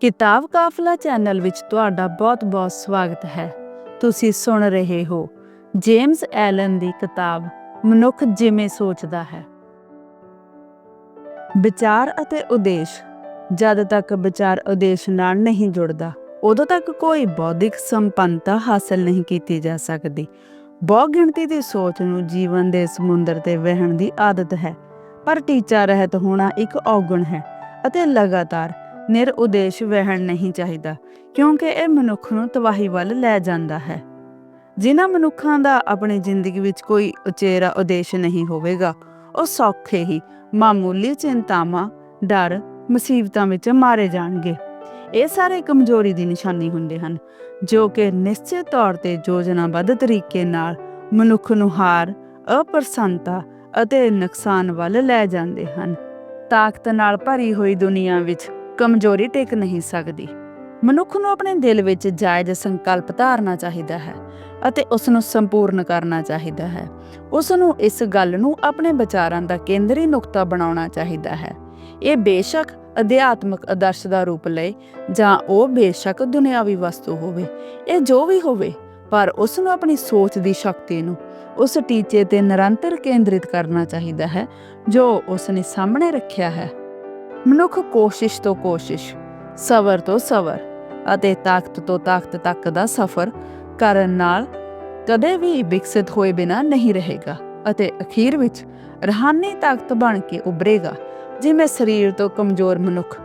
ਕਿਤਾਬ ਕਾਫਲਾ ਚੈਨਲ ਵਿੱਚ ਤੁਹਾਡਾ ਬਹੁਤ-ਬਹੁਤ ਸਵਾਗਤ ਹੈ। ਤੁਸੀਂ ਸੁਣ ਰਹੇ ਹੋ ਜੇਮਸ ਐਲਨ ਦੀ ਕਿਤਾਬ, ਮਨੁੱਖ ਜਿਵੇਂ ਸੋਚਦਾ ਹੈ। ਵਿਚਾਰ ਅਤੇ ਉਦੇਸ਼। ਜਦ ਤੱਕ ਵਿਚਾਰ ਉਦੇਸ਼ ਨਾਲ ਨਹੀਂ ਜੁੜਦਾ, ਉਦੋਂ ਤੱਕ ਕੋਈ ਬੌਧਿਕ ਸੰਪੰਨਤਾ ਹਾਸਲ ਨਹੀਂ ਕੀਤੀ ਜਾ ਸਕਦੀ। ਬਹੁ ਗਿਣਤੀ ਦੀ ਸੋਚ ਨੂੰ ਜੀਵਨ ਦੇ ਸਮੁੰਦਰ ਤੇ ਵਹਿਣ ਦੀ ਆਦਤ ਹੈ, ਪਰ ਟੀਚਾ ਰਹਿਤ ਹੋਣਾ ਇੱਕ ਔਗਣ ਹੈ ਅਤੇ ਲਗਾਤਾਰ ਨਿਰਉਦੇਸ਼ ਵਹਿਣ ਨਹੀਂ ਚਾਹੀਦਾ, ਕਿਉਂਕਿ ਇਹ ਮਨੁੱਖ ਨੂੰ ਤਬਾਹੀ ਵੱਲ ਲੈ ਜਾਂਦਾ ਹੈ। ਜਿਨ੍ਹਾਂ ਮਨੁੱਖਾਂ ਦਾ ਆਪਣੀ ਜ਼ਿੰਦਗੀ ਵਿੱਚ ਕੋਈ ਉਚੇਰਾ ਉਦੇਸ਼ ਨਹੀਂ ਹੋਵੇਗਾ, ਉਹ ਸੌਖੇ ਹੀ ਮਾਮੂਲੀ ਚਿੰਤਾਵਾਂ, ਡਰ, ਮੁਸੀਬਤਾਂ ਵਿੱਚ ਮਾਰੇ ਜਾਣਗੇ। ਇਹ ਸਾਰੇ ਕਮਜ਼ੋਰੀ ਦੀ ਨਿਸ਼ਾਨੀ ਹੁੰਦੇ ਹਨ, ਜੋ ਕਿ ਨਿਸ਼ਚਿਤ ਤੌਰ ਤੇ ਯੋਜਨਾਬੱਧ ਤਰੀਕੇ ਨਾਲ ਮਨੁੱਖ ਨੂੰ ਹਾਰ, ਅਪਰਸੰਨਤਾ ਅਤੇ ਨੁਕਸਾਨ ਵੱਲ ਲੈ ਜਾਂਦੇ ਹਨ। ਤਾਕਤ ਨਾਲ ਭਰੀ ਹੋਈ ਦੁਨੀਆ ਵਿੱਚ ਕਮਜ਼ੋਰੀ ਟਿਕ ਨਹੀਂ ਸਕਦੀ। ਮਨੁੱਖ ਨੂੰ ਆਪਣੇ ਦਿਲ ਵਿੱਚ ਜਾਇਜ਼ ਸੰਕਲਪ ਧਾਰਨਾ ਚਾਹੀਦਾ ਹੈ ਅਤੇ ਉਸ ਨੂੰ ਸੰਪੂਰਨ ਕਰਨਾ ਚਾਹੀਦਾ ਹੈ। ਉਸ ਨੂੰ ਇਸ ਗੱਲ ਨੂੰ ਆਪਣੇ ਵਿਚਾਰਾਂ ਦਾ ਕੇਂਦਰੀ ਨੁਕਤਾ ਬਣਾਉਣਾ ਚਾਹੀਦਾ ਹੈ। ਇਹ ਬੇਸ਼ੱਕ ਅਧਿਆਤਮਕ ਆਦਰਸ਼ ਦਾ ਰੂਪ ਲਏ ਜਾਂ ਉਹ ਬੇਸ਼ੱਕ ਦੁਨਿਆਵੀ ਵਸਤੂ ਹੋਵੇ, ਇਹ ਜੋ ਵੀ ਹੋਵੇ, ਪਰ ਉਸ ਨੂੰ ਆਪਣੀ ਸੋਚ ਦੀ ਸ਼ਕਤੀ ਨੂੰ ਉਸ ਟੀਚੇ ਤੇ ਨਿਰੰਤਰ ਕੇਂਦਰਿਤ ਕਰਨਾ ਚਾਹੀਦਾ ਹੈ ਜੋ ਉਸ ਨੇ ਸਾਹਮਣੇ ਰੱਖਿਆ ਹੈ। ਮਨੁੱਖ ਕੋਸ਼ਿਸ਼ ਤੋਂ ਕੋਸ਼ਿਸ਼, ਸਬਰ ਤੋਂ ਸਬਰ ਅਤੇ ਤਾਕਤ ਤੋਂ ਤਾਕਤ ਤੱਕ ਦਾ ਸਫ਼ਰ ਕਰਨ ਨਾਲ ਕਦੇ ਵੀ ਵਿਕਸਿਤ ਹੋਏ ਬਿਨਾ ਨਹੀਂ ਰਹੇਗਾ ਅਤੇ ਅਖੀਰ ਵਿੱਚ ਰਹਾਨੀ ਤਾਕਤ ਬਣ ਕੇ ਉਭਰੇਗਾ, ਜਿਵੇਂ ਸਰੀਰ ਤੋਂ ਕਮਜ਼ੋਰ ਮਨੁੱਖ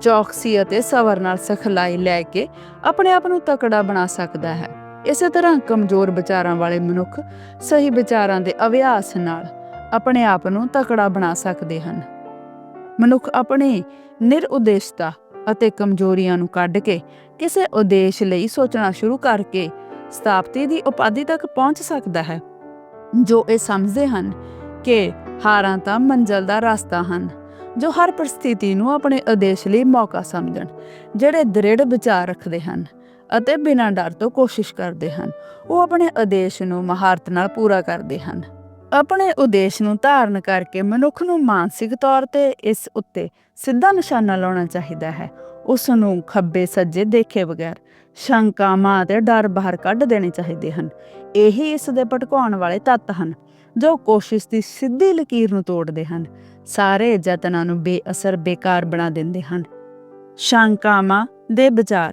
ਚੌਕਸੀ ਅਤੇ ਸਬਰ ਨਾਲ ਸਿਖਲਾਈ ਲੈ ਕੇ ਆਪਣੇ ਆਪ ਨੂੰ ਤਕੜਾ ਬਣਾ ਸਕਦਾ ਹੈ। ਇਸੇ ਤਰ੍ਹਾਂ ਕਮਜ਼ੋਰ ਵਿਚਾਰਾਂ ਵਾਲੇ ਮਨੁੱਖ ਸਹੀ ਵਿਚਾਰਾਂ ਦੇ ਅਭਿਆਸ ਨਾਲ ਆਪਣੇ ਆਪ ਨੂੰ ਤਕੜਾ ਬਣਾ ਸਕਦੇ ਹਨ। ਮਨੁੱਖ ਆਪਣੀ ਨਿਰਉਦੇਸ਼ਤਾ ਅਤੇ ਕਮਜ਼ੋਰੀਆਂ ਨੂੰ ਕੱਢ ਕੇ ਕਿਸੇ ਉਦੇਸ਼ ਲਈ ਸੋਚਣਾ ਸ਼ੁਰੂ ਕਰਕੇ ਸਥਾਪਤੀ ਦੀ ਉਪਾਧੀ ਤੱਕ ਪਹੁੰਚ ਸਕਦਾ ਹੈ। ਜੋ ਇਹ ਸਮਝਦੇ ਹਨ ਕਿ ਹਾਰਾਂ ਤਾਂ ਮੰਜ਼ਲ ਦਾ ਰਸਤਾ ਹਨ, ਜੋ ਹਰ ਪਰਿਸਥਿਤੀ ਨੂੰ ਆਪਣੇ ਉਦੇਸ਼ ਲਈ ਮੌਕਾ ਸਮਝਣ, ਜਿਹੜੇ ਦ੍ਰਿੜ ਵਿਚਾਰ ਰੱਖਦੇ ਹਨ ਅਤੇ ਬਿਨਾਂ ਡਰ ਤੋਂ ਕੋਸ਼ਿਸ਼ ਕਰਦੇ ਹਨ, ਉਹ ਆਪਣੇ ਉਦੇਸ਼ ਨੂੰ ਮਹਾਰਤ ਨਾਲ ਪੂਰਾ ਕਰਦੇ ਹਨ। ਆਪਣੇ ਉਦੇਸ਼ ਨੂੰ ਧਾਰਨ ਕਰਕੇ ਮਨੁੱਖ ਨੂੰ ਮਾਨਸਿਕ ਤੌਰ ਤੇ ਇਸ ਉੱਤੇ ਸਿੱਧਾ ਨਿਸ਼ਾਨਾ ਲਾਉਣਾ ਚਾਹੀਦਾ ਹੈ। ਉਸ ਨੂੰ ਖੱਬੇ ਸੱਜੇ ਦੇਖੇ ਬਗੈਰ ਸ਼ੰਕਾਵਾਂ ਅਤੇ ਡਰ ਬਾਹਰ ਕੱਢ ਦੇਣੇ ਚਾਹੀਦੇ ਹਨ। ਇਹੀ ਇਸ ਦੇ ਭਟਕਾਉਣ ਵਾਲੇ ਤੱਤ ਹਨ, ਜੋ ਕੋਸ਼ਿਸ਼ ਦੀ ਸਿੱਧੀ ਲਕੀਰ ਨੂੰ ਤੋੜਦੇ ਹਨ। ਸਾਰੇ ਯਤਨਾਂ ਨੂੰ ਬੇਅਸਰ, ਬੇਕਾਰ ਬਣਾ ਦਿੰਦੇ ਹਨ। ਸ਼ੰਕਾਵਾਂ ਦੇ ਵਿਚਾਰ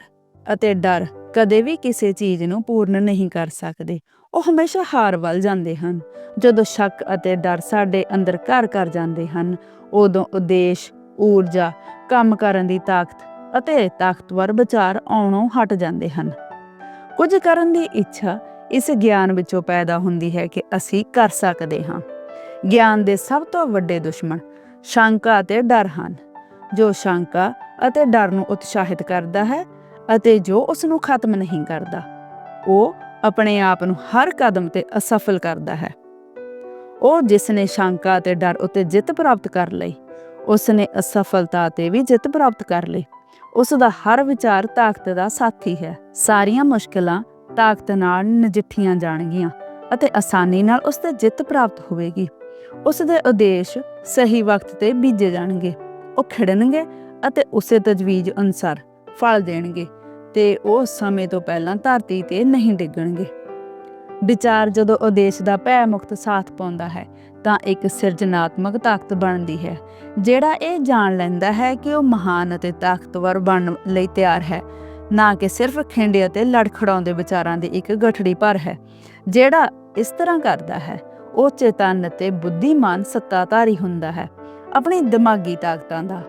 ਅਤੇ ਡਰ ਕਦੇ ਵੀ ਕਿਸੇ ਚੀਜ਼ ਨੂੰ ਪੂਰਨ ਨਹੀਂ ਕਰ ਸਕਦੇ। ਉਹ ਹਮੇਸ਼ਾ ਹਾਰ ਵੱਲ ਜਾਂਦੇ ਹਨ। ਜਦੋਂ ਸ਼ੱਕ ਅਤੇ ਡਰ ਸਾਡੇ ਅੰਦਰ ਘਰ ਕਰ ਜਾਂਦੇ ਹਨ, ਉਦੋਂ ਉਦੇਸ਼, ਊਰਜਾ, ਕੰਮ ਕਰਨ ਦੀ ਤਾਕਤ ਅਤੇ ਤਾਕਤਵਰ ਵਿਚਾਰ ਆਉਣੋਂ ਹਟ ਜਾਂਦੇ ਹਨ। ਕੁਝ ਕਰਨ ਦੀ ਇੱਛਾ ਇਸ ਗਿਆਨ ਵਿੱਚੋਂ ਪੈਦਾ ਹੁੰਦੀ ਹੈ ਕਿ ਅਸੀਂ ਕਰ ਸਕਦੇ ਹਾਂ। ਗਿਆਨ ਦੇ ਸਭ ਤੋਂ ਵੱਡੇ ਦੁਸ਼ਮਣ ਸ਼ੰਕਾ ਅਤੇ ਡਰ ਹਨ, ਜੋ ਸ਼ੰਕਾ ਅਤੇ ਡਰ ਨੂੰ ਉਤਸ਼ਾਹਿਤ ਕਰਦਾ ਹੈ ਅਤੇ ਜੋ ਉਸ ਨੂੰ ਖਤਮ ਨਹੀਂ ਕਰਦਾ। ਉਹ ਆਪਣੇ ਆਪ ਨੂੰ ਹਰ ਕਦਮ ਤੇ ਅਸਫਲ ਕਰਦਾ ਹੈ। ਉਹ ਜਿਸ ਨੇ ਸ਼ੰਕਾ ਅਤੇ ਡਰ ਉੱਤੇ ਜਿੱਤ ਪ੍ਰਾਪਤ ਕਰ ਲਈ, ਉਸ ਨੇ ਅਸਫਲਤਾ ਤੇ ਵੀ ਜਿੱਤ ਪ੍ਰਾਪਤ ਕਰ ਲਈ। ਉਸ ਦਾ ਹਰ ਵਿਚਾਰ ਤਾਕਤ ਦਾ ਸਾਥੀ ਹੈ। ਸਾਰੀਆਂ ਮੁਸ਼ਕਲਾਂ ਤਾਕਤ ਨਾਲ ਨਜਿੱਠੀਆਂ ਜਾਣਗੀਆਂ ਅਤੇ ਆਸਾਨੀ ਨਾਲ ਉਸ ਤੇ ਜਿੱਤ ਪ੍ਰਾਪਤ ਹੋਵੇਗੀ। ਉਸ ਦੇ ਉਦੇਸ਼ ਸਹੀ ਵਕਤ ਤੇ ਬੀਜੇ ਜਾਣਗੇ। ਉਹ ਖਿੜਨਗੇ ਅਤੇ ਉਸੇ ਤਜਵੀਜ਼ ਅਨੁਸਾਰ ਫਲ ਦੇਣਗੇ। ਤੇ ਉਹ ਸਮੇਂ ਤੋਂ ਪਹਿਲਾਂ ਧਰਤੀ ਤੇ ਨਹੀਂ ਡਿੱਗਣਗੇ। ਵਿਚਾਰ ਜਦੋਂ ਉਦੇਸ਼ ਦਾ ਭੈ ਮੁਕਤ ਸਾਥ ਪਾਉਂਦਾ ਹੈ, ਤਾਂ ਇੱਕ ਸਿਰਜਣਾਤਮਕ ਤਾਕਤ ਬਣਦੀ ਹੈ, ਜਿਹੜਾ ਇਹ ਜਾਣ ਲੈਂਦਾ ਹੈ ਕਿ ਉਹ ਮਹਾਨ ਅਤੇ ਤਾਕਤਵਰ ਬਣਨ ਲਈ ਤਿਆਰ ਹੈ, ਨਾ ਕਿ ਸਿਰਫ ਖਿੰਡੇ ਅਤੇ ਲੜਖੜਾਉਂਦੇ ਵਿਚਾਰਾਂ ਦੀ ਇੱਕ ਗਠੜੀ ਪਰ ਹੈ, ਜਿਹੜਾ ਇਸ ਤਰ੍ਹਾਂ ਕਰਦਾ ਹੈ, ਉਹ ਚੇਤਨ ਅਤੇ ਬੁੱਧੀਮਾਨ ਸੱਤਾਧਾਰੀ ਹੁੰਦਾ ਹੈ, ਆਪਣੀ ਦਿਮਾਗੀ ਤਾਕਤਾਂ ਦਾ।